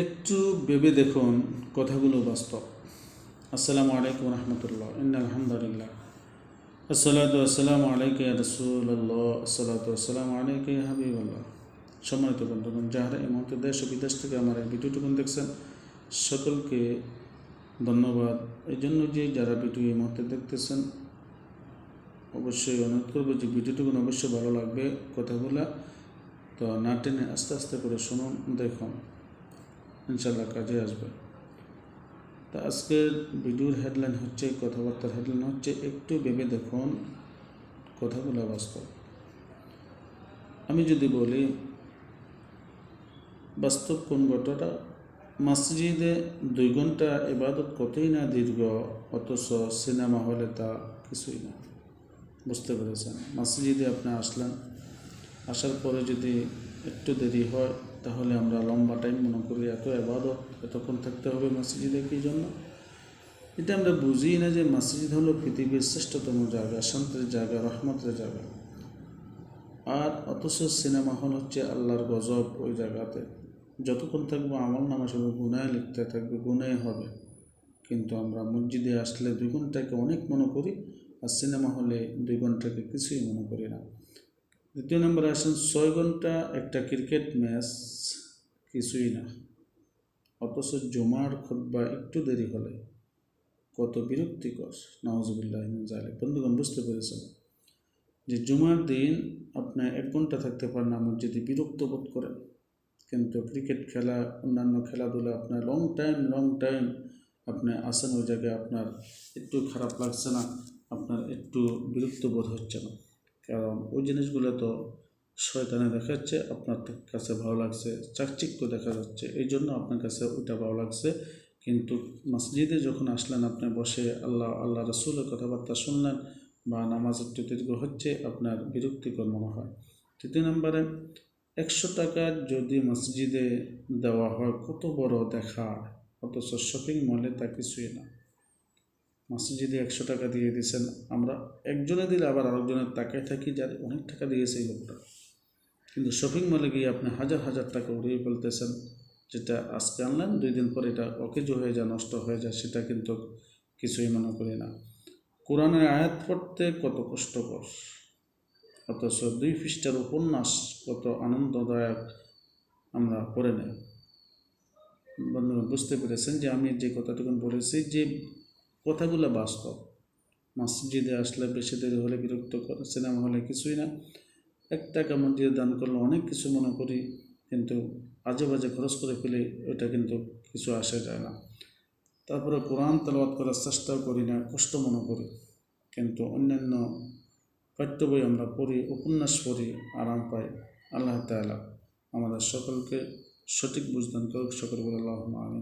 একটু ভেবে দেখুন কথাগুলো বাস্তব। আসসালামু আলাইকুম রহমতুল্লাহ। আলহামদুলিল্লাহ। আসসালাতু আসসালামু আলাইকা রসুল্লাহ আসসালাতু আসসালামু আলাইকা হাবিবাল্লাহ। সম্মানিত বন্ধুগণ, যাহারা এই মুহূর্তে দেশ ও বিদেশ থেকে আমার এই ভিডিওটুকুন দেখছেন, সকলকে ধন্যবাদ। এই জন্য যে যারা ভিডিও এই মুহূর্তে দেখতেছেন, অবশ্যই অনুরোধ করব যে ভিডিওটুকুন অবশ্যই ভালো লাগবে কথাগুলো তো না টেনে আস্তে আস্তে করে শুনুন, দেখুন। ইনশাল্লাহ কাজে আসবে। তা আজকের ভিডিওর হেডলাইন হচ্ছে, কথাবার্তার হেডলাইন হচ্ছে, একটু ভেবে দেখুন, কথাগুলো বাস্তব আমি যদি বলি, বাস্তব কোন ঘটনা মসজিদে দুই ঘণ্টা ইবাদত কতই না দীর্ঘ, অথচ সিনেমা হলে তা কিছুই না। বুঝতে পেরেছেন? মসজিদে আপনি আসলেন, আসার পরে যদি একটু দেরি হয় তাহলে আমরা লম্বা টাইম মনে করি এত এবাদত এতক্ষণ থাকতে হবে মসজিদে, কী জন্য? এটা আমরা বুঝি না যে মসজিদ হলো পৃথিবীর শ্রেষ্ঠতম জায়গা, শান্তির জায়গা, রহমতের জায়গা। আর অথচ সিনেমা হল হচ্ছে আল্লাহর গজব ওই জায়গাতে। যতক্ষণ থাকব আমার নামা শুধু গুনায় লিখতে থাকবে, গুনায় হবে। কিন্তু আমরা মসজিদে আসলে দুই ঘন্টাকে অনেক মনে করি, আর সিনেমা হলে দুই ঘন্টাকে কিছুই মনে করি না। দ্বিতীয় নম্বরে আসেন ছয় ঘণ্টা একটা ক্রিকেট ম্যাচ কিছুই না। অথচ জমার খুদ্া একটু দেরি হলে। কত বিরক্তিকর। নওয়াজবিল্লাহ জালে বন্ধুগণ, বুঝতে পেরেছেন? যে জুমার দিন আপনি এক ঘণ্টা থাকতে পারেন না, মসজিদে বিরক্ত বোধ করেন। কিন্তু ক্রিকেট খেলা, অন্যান্য খেলাধুলা আপনার লং টাইম লং টাইম আপনি আসেন ওই জায়গায় আপনার একটু খারাপ লাগছে না, আপনার একটু বিরক্ত বোধ হচ্ছে না। কারণ ওই জিনিসগুলো তো শয়তানে দেখাচ্ছে, আপনার কাছে ভালো লাগছে, চাকচিক্য দেখা যাচ্ছে, এই জন্য আপনার কাছে ওইটা ভালো লাগছে। কিন্তু মসজিদে যখন আসলেন আপনি বসে, আল্লাহ আল্লাহ রসুলের কথাবার্তা শুনলেন বা নামাজ একটু হচ্ছে, আপনার বিরক্তিকর মনে হয়। তৃতীয় নম্বরে, একশো টাকা যদি মসজিদে দেওয়া হয়, কত বড় দেখা? অথচ শপিং মলে তা কিছুই না। মসজিদে একশো টাকা দিয়ে দিয়েছেন। আমরা একজনে দিলে আবার আরেকজনের তাকায় থাকি, যার অনেক টাকা দিয়েছে এই লোকটা। কিন্তু শপিং মলে গিয়ে আপনি হাজার হাজার টাকা উড়িয়ে ফেলতেছেন, যেটা আজকে আনলেন, দুই দিন পর এটা অকেজ হয়ে যায়, নষ্ট হয়ে যায়, সেটা কিন্তু কিছুই মনে করি না। কোরআনের আয়াত পড়তে কত কষ্টকর। অথচ দুই পৃষ্ঠার উপন্যাস কত আনন্দদায়ক আমরা পড়ে নেই। বন্ধুরা, বুঝতে পেরেছেন যে আমি যে কথাটুকু বলেছি যে কথাগুলো বাস্তব। মসজিদে আসলে বেশি দেরি হলে বিরক্ত করে সিনেমা হলে কিছুই না। এক টাকা মসজিদে দান করলে অনেক কিছু মনে করি, কিন্তু আজে বাজে খরচ করে ফেলে ওটা কিন্তু কিছু আসে যায় না। তারপরে কোরআন তেলাওয়াত করার চেষ্টাও করি না, কষ্ট মনে করি। কিন্তু অন্যান্য পাঠ্য বই আমরা পড়ি, উপন্যাস পড়ি, আরাম পাই। আল্লাহ তালা আমাদের সকলকে সঠিক বুঝদান করুক। সকল বলে আল্লাহ আমি